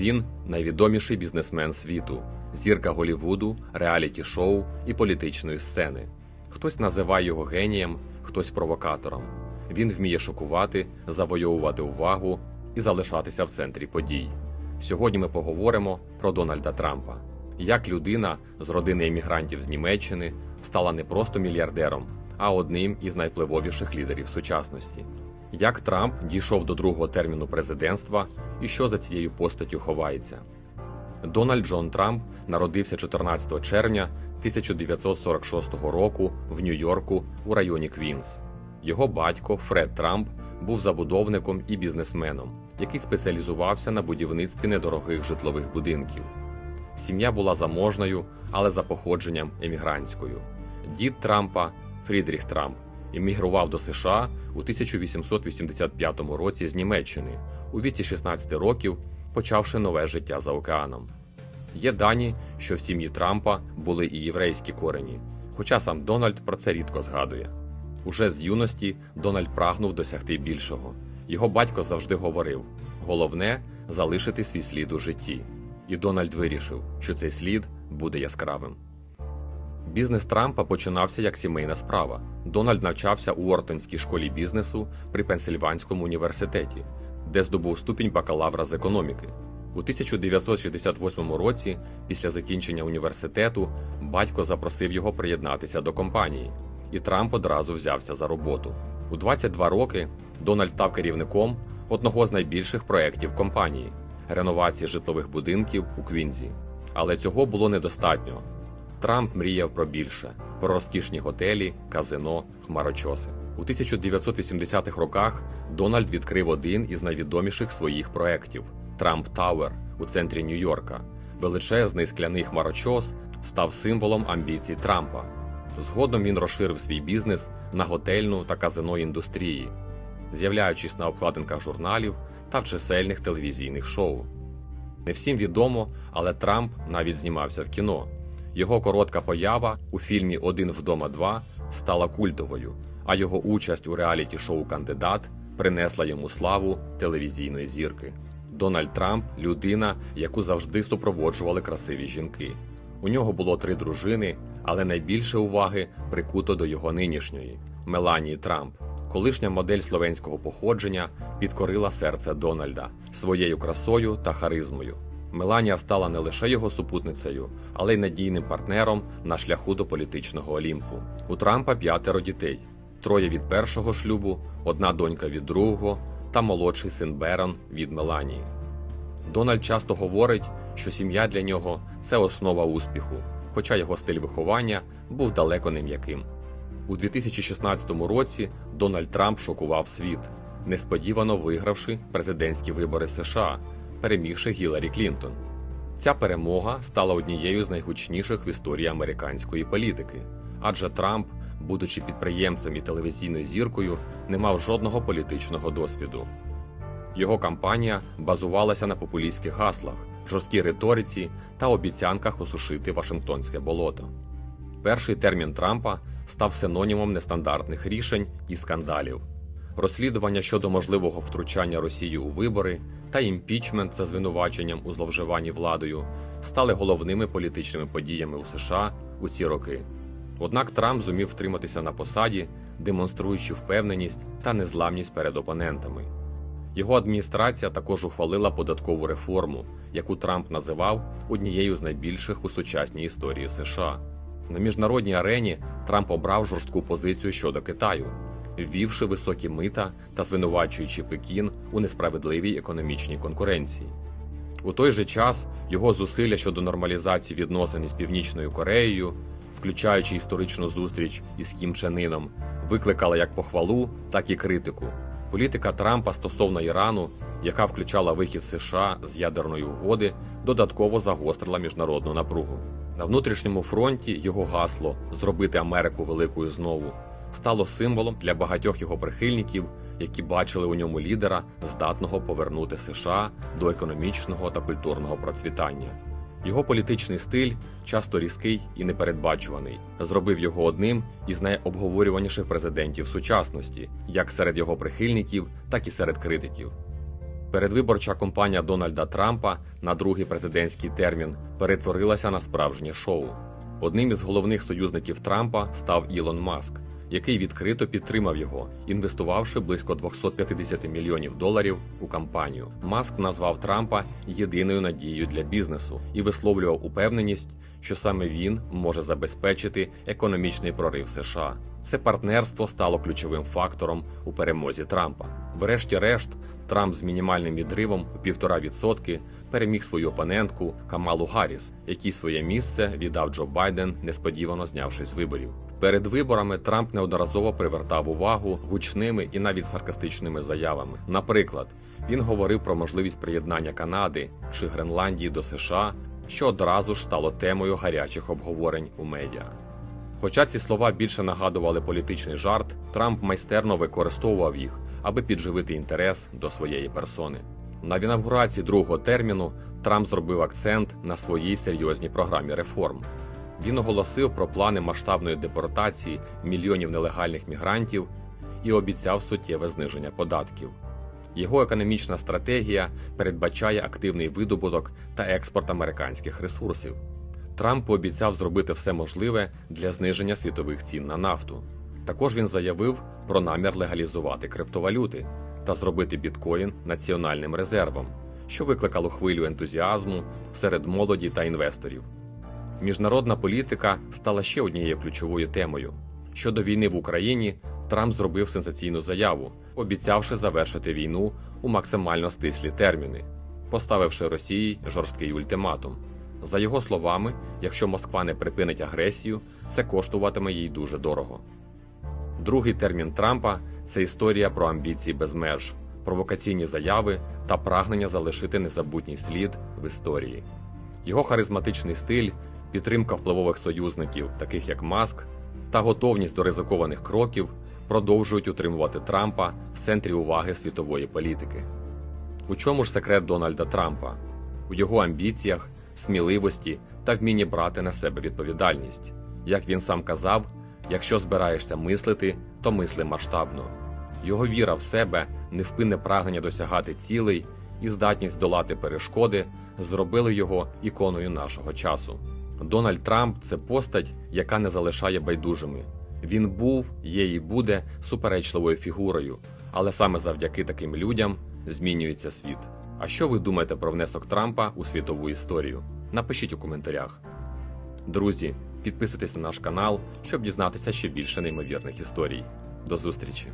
Він найвідоміший бізнесмен світу, зірка Голівуду, реаліті-шоу і політичної сцени. Хтось називає його генієм, хтось провокатором. Він вміє шокувати, завойовувати увагу і залишатися в центрі подій. Сьогодні ми поговоримо про Дональда Трампа, як людина з родини емігрантів з Німеччини стала не просто мільярдером, а одним із найвпливовіших лідерів сучасності. Як Трамп дійшов до другого терміну президентства і що за цією постаттю ховається. Дональд Джон Трамп народився 14 червня 1946 року в Нью-Йорку у районі Квінс. Його батько Фред Трамп був забудовником і бізнесменом, який спеціалізувався на будівництві недорогих житлових будинків. Сім'я була заможною, але за походженням емігрантською. Дід Трампа, Фрідріх Трамп, емігрував до США у 1885 році з Німеччини, у віці 16 років, почавши нове життя за океаном. Є дані, що в сім'ї Трампа були і єврейські корені, хоча сам Дональд про це рідко згадує. Уже з юності Дональд прагнув досягти більшого. Його батько завжди говорив: головне залишити свій слід у житті. І Дональд вирішив, що цей слід буде яскравим. Бізнес Трампа починався як сімейна справа. Дональд навчався у Уортонській школі бізнесу при Пенсильванському університеті, де здобув ступінь бакалавра з економіки. У 1968 році, після закінчення університету, батько запросив його приєднатися до компанії, і Трамп одразу взявся за роботу. У 22 роки Дональд став керівником одного з найбільших проєктів компанії реновації житлових будинків у Квінзі. Але цього було недостатньо. Трамп мріяв про більше про розкішні готелі, казино, хмарочоси. У 1980-х роках Дональд відкрив один із найвідоміших своїх проєктів Трамп Тауер у центрі Нью-Йорка. Величезний скляний хмарочос став символом амбіцій Трампа. Згодом він розширив свій бізнес на готельну та казино індустрії, з'являючись на обкладинках журналів та в чисельних телевізійних шоу. Не всім відомо, але Трамп навіть знімався в кіно. Його коротка поява у фільмі Один вдома 2 стала культовою, а його участь у реаліті-шоу Кандидат принесла йому славу телевізійної зірки. Дональд Трамп людина, яку завжди супроводжували красиві жінки. У нього було три дружини, але найбільше уваги прикуто до його нинішньої Меланії Трамп. Колишня модель словенського походження підкорила серце Дональда своєю красою та харизмою. Меланія стала не лише його супутницею, але й надійним партнером на шляху до політичного олімпу. У Трампа п'ятеро дітей: троє від першого шлюбу, одна донька від другого та молодший син Берон від Меланії. Дональд часто говорить, що сім'я для нього це основа успіху, хоча його стиль виховання був далеко не м'яким. У 2016 році Дональд Трамп шокував світ, несподівано вигравши президентські вибори США, перемігши Гіларі Клінтон. Ця перемога стала однією з найгучніших в історії американської політики, адже Трамп, будучи підприємцем і телевізійною зіркою, не мав жодного політичного досвіду. Його кампанія базувалася на популістських гаслах, жорсткій риториці та обіцянках осушити Вашингтонське болото. Перший термін Трампа став синонімом нестандартних рішень і скандалів. Розслідування щодо можливого втручання Росії у вибори та імпічмент за звинуваченням у зловживанні владою стали головними політичними подіями у США у ці роки. Однак Трамп зумів втриматися на посаді, демонструючи впевненість та незламність перед опонентами. Його адміністрація також ухвалила податкову реформу, яку Трамп називав однією з найбільших у сучасній історії США. На міжнародній арені Трамп обрав жорстку позицію щодо Китаю, ввівши високі мита та звинувачуючи Пекін у несправедливій економічній конкуренції. У той же час його зусилля щодо нормалізації відносин із Північною Кореєю, включаючи історичну зустріч із Кім Чен Іном, викликала як похвалу, так і критику. Політика Трампа стосовно Ірану, яка включала вихід США з ядерної угоди, додатково загострила міжнародну напругу. На внутрішньому фронті його гасло зробити Америку великою знову стало символом для багатьох його прихильників, які бачили у ньому лідера, здатного повернути США до економічного та культурного процвітання. Його політичний стиль, часто різкий і непередбачуваний, зробив його одним із найобговорюваніших президентів сучасності, як серед його прихильників, так і серед критиків. Передвиборча кампанія Дональда Трампа на другий президентський термін перетворилася на справжнє шоу. Одним із головних союзників Трампа став Ілон Маск, який відкрито підтримав його, інвестувавши близько 250 мільйонів доларів у кампанію. Маск назвав Трампа єдиною надією для бізнесу і висловлював упевненість, що саме він може забезпечити економічний прорив США. Це партнерство стало ключовим фактором у перемозі Трампа. Врешті-решт, Трамп з мінімальним відривом у 1,5% переміг свою опонентку Камалу Гарріс, який своє місце віддав Джо Байден, несподівано знявшись з виборів. Перед виборами Трамп неодноразово привертав увагу гучними і навіть саркастичними заявами. Наприклад, він говорив про можливість приєднання Канади чи Гренландії до США, що одразу ж стало темою гарячих обговорень у медіа. Хоча ці слова більше нагадували політичний жарт, Трамп майстерно використовував їх, аби підживити інтерес до своєї персони. На інавгурації другого терміну Трамп зробив акцент на своїй серйозній програмі реформ. Він оголосив про плани масштабної депортації мільйонів нелегальних мігрантів і обіцяв суттєве зниження податків. Його економічна стратегія передбачає активний видобуток та експорт американських ресурсів. Трамп пообіцяв зробити все можливе для зниження світових цін на нафту. Також він заявив про намір легалізувати криптовалюти та зробити біткоін національним резервом, що викликало хвилю ентузіазму серед молоді та інвесторів. Міжнародна політика стала ще однією ключовою темою. Щодо війни в Україні, Трамп зробив сенсаційну заяву, обіцявши завершити війну у максимально стислі терміни, поставивши Росії жорсткий ультиматум. За його словами, якщо Москва не припинить агресію, це коштуватиме їй дуже дорого. Другий термін Трампа це історія про амбіції без меж, провокаційні заяви та прагнення залишити незабутній слід в історії. Його харизматичний стиль, підтримка впливових союзників, таких як Маск, та готовність до ризикованих кроків продовжують утримувати Трампа в центрі уваги світової політики. У чому ж секрет Дональда Трампа? У його амбіціях, сміливості та вмінні брати на себе відповідальність. Як він сам казав, якщо збираєшся мислити, то мисли масштабно. Його віра в себе, невпинне прагнення досягати цілей і здатність долати перешкоди зробили його іконою нашого часу. Дональд Трамп це постать, яка не залишає байдужими. Він був, є і буде суперечливою фігурою, але саме завдяки таким людям змінюється світ. А що ви думаєте про внесок Трампа у світову історію? Напишіть у коментарях. Друзі, підписуйтесь на наш канал, щоб дізнатися ще більше неймовірних історій. До зустрічі!